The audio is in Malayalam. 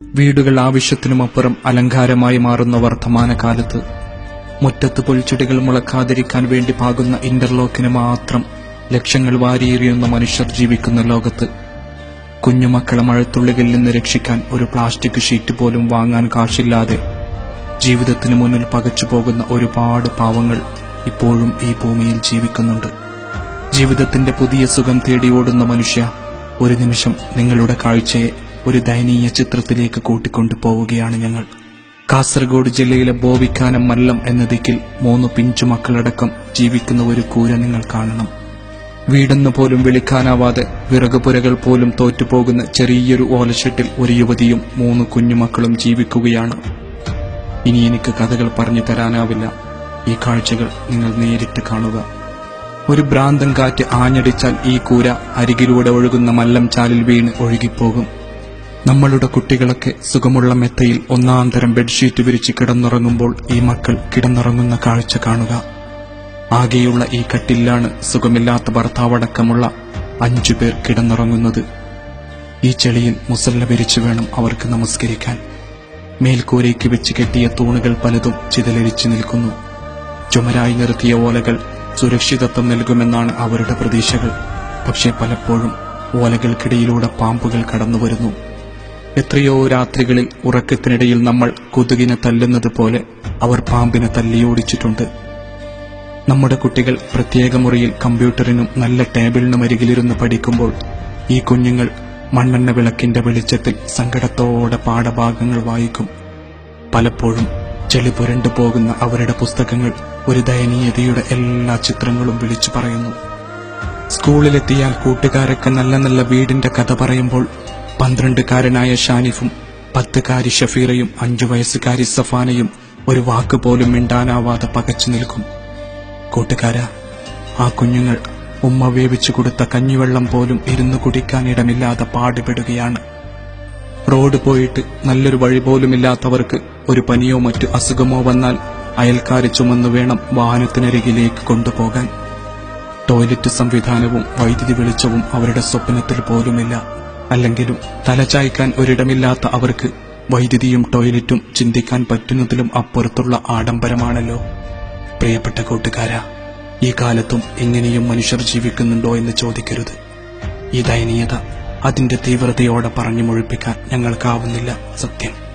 വീടുകൾ ആവശ്യത്തിനുമപ്പുറം അലങ്കാരമായി മാറുന്ന വർത്തമാനകാലത്ത് മുറ്റത്ത് പുൽച്ചെടികൾ മുളക്കാതിരിക്കാൻ വേണ്ടി പാകുന്ന ഇന്റർലോക്കിന് മാത്രം ലക്ഷങ്ങൾ വാരിയെറിയുന്ന മനുഷ്യർ ജീവിക്കുന്ന ലോകത്ത് കുഞ്ഞുമക്കളെ മഴത്തുള്ളികളിൽ നിന്ന് രക്ഷിക്കാൻ ഒരു പ്ലാസ്റ്റിക് ഷീറ്റ് പോലും വാങ്ങാൻ കാശില്ലാതെ ജീവിതത്തിന് മുന്നിൽ പകച്ചു പോകുന്ന ഒരുപാട് പാവങ്ങൾ ഇപ്പോഴും ഈ ഭൂമിയിൽ ജീവിക്കുന്നുണ്ട്. ജീവിതത്തിന്റെ പുതിയ സുഖം തേടി ഓടുന്ന മനുഷ്യ ഒരു നിമിഷം നിങ്ങളുടെ കാഴ്ചയെ ഒരു ദയനീയ ചിത്രത്തിലേക്ക് കൂട്ടിക്കൊണ്ടു പോവുകയാണ് ഞങ്ങൾ. കാസർഗോഡ് ജില്ലയിലെ ബോവിക്കാനം മല്ലം എന്ന ദിക്കിൽ മൂന്ന് പിഞ്ചു മക്കളടക്കം ജീവിക്കുന്ന ഒരു കൂര നിങ്ങൾ കാണണം. വീടെന്ന് പോലും വിളിക്കാനാവാതെ വിറകുപുരകൾ പോലും തോറ്റുപോകുന്ന ചെറിയൊരു ഓലഷെട്ടിൽ ഒരു യുവതിയും മൂന്ന് കുഞ്ഞുമക്കളും ജീവിക്കുകയാണ്. ഇനി എനിക്ക് കഥകൾ പറഞ്ഞു തരാനാവില്ല. ഈ കാഴ്ചകൾ നിങ്ങൾ നേരിട്ട് കാണുക. ഒരു ഭ്രാന്തൻ കാറ്റ് ആഞ്ഞടിച്ചാൽ ഈ കൂര അരികിലൂടെ ഒഴുകുന്ന മല്ലം ചാലിൽ വീണ് ഒഴുകിപ്പോകും. നമ്മളുടെ കുട്ടികളൊക്കെ സുഖമുള്ള മെത്തയിൽ ഒന്നാം തരം ബെഡ്ഷീറ്റ് വിരിച്ച് കിടന്നുറങ്ങുമ്പോൾ ഈ മക്കൾ കിടന്നുറങ്ങുന്ന കാഴ്ച കാണുക. ആകെയുള്ള ഈ കട്ടിലാണ് സുഖമില്ലാത്ത ഭർത്താവടക്കമുള്ള അഞ്ചു പേർ കിടന്നുറങ്ങുന്നത്. ഈ ചെളിയിൽ മുസല്ല വിരിച്ചു വേണം അവർക്ക് നമസ്കരിക്കാൻ. മേൽക്കൂരയ്ക്ക് വെച്ച് കെട്ടിയ തൂണുകൾ പലതും ചിതലരിച്ചു നിൽക്കുന്നു. ചുമരായി നിർത്തിയ ഓലകൾ സുരക്ഷിതത്വം നൽകുമെന്നാണ് അവരുടെ പ്രതീക്ഷകൾ. പക്ഷേ പലപ്പോഴും ഓലകൾക്കിടയിലൂടെ പാമ്പുകൾ കടന്നുവരുന്നു. എത്രയോ രാത്രികളിൽ ഉറക്കത്തിനിടയിൽ നമ്മൾ കൊതുകിനെ തല്ലുന്നത് പോലെ അവർ പാമ്പിനെ തല്ലിയോടിച്ചിട്ടുണ്ട്. നമ്മുടെ കുട്ടികൾ പ്രത്യേക മുറിയിൽ കമ്പ്യൂട്ടറിനും നല്ല ടേബിളിനും അരികിലിരുന്ന് പഠിക്കുമ്പോൾ ഈ കുഞ്ഞുങ്ങൾ മണ്ണെണ്ണ വിളക്കിന്റെ വെളിച്ചത്തിൽ സങ്കടത്തോടെ പാഠഭാഗങ്ങൾ വായിക്കും. പലപ്പോഴും ചെളി പുരണ്ടു പോകുന്ന അവരുടെ പുസ്തകങ്ങൾ ഒരു ദയനീയതയുടെ എല്ലാ ചിത്രങ്ങളും വിളിച്ചു പറയുന്നു. സ്കൂളിലെത്തിയാൽ കൂട്ടുകാരൊക്കെ നല്ല നല്ല വീടിന്റെ കഥ പറയുമ്പോൾ പന്ത്രണ്ടുകാരനായ ഷാനിഫും പത്തുകാരി ഷഫീറയും അഞ്ചു വയസ്സുകാരി സഫാനയും ഒരു വാക്ക് പോലും മിണ്ടാനാവാതെ പകച്ചു നിൽക്കും. കൂട്ടുകാരാ ആ കുഞ്ഞുങ്ങൾ ഉമ്മ വേവിച്ചു കൊടുത്ത കഞ്ഞിവെള്ളം പോലും ഇരുന്നു കുടിക്കാൻ ഇടമില്ലാതെ പാടുപെടുകയാണ്. റോഡ് പോയിട്ട് നല്ലൊരു വഴി പോലുമില്ലാത്തവർക്ക് ഒരു പനിയോ മറ്റു അസുഖമോ വന്നാൽ അയൽക്കാരെ ചുമന്നു വേണം വാഹനത്തിനരികിലേക്ക് കൊണ്ടുപോകാൻ. ടോയ്ലറ്റ് സംവിധാനവും വൈദ്യുതി വെളിച്ചവും അവരുടെ സ്വപ്നത്തിൽ പോലുമില്ല. അല്ലെങ്കിലും തലചായ്ക്കാൻ ഒരിടമില്ലാത്ത അവർക്ക് വൈദ്യുതിയും ടോയ്ലറ്റും ചിന്തിക്കാൻ പറ്റുന്നതിലും അപ്പുറത്തുള്ള ആഡംബരമാണല്ലോ. പ്രിയപ്പെട്ട കൂട്ടുകാരാ ഈ കാലത്തും എങ്ങനെയും മനുഷ്യർ ജീവിക്കുന്നുണ്ടോ എന്ന് ചോദിക്കരുത്. ഈ ദയനീയത അതിന്റെ തീവ്രതയോടെ പറഞ്ഞു മുഴിപ്പിക്കാൻ ഞങ്ങൾക്കാവുന്നില്ല സത്യം.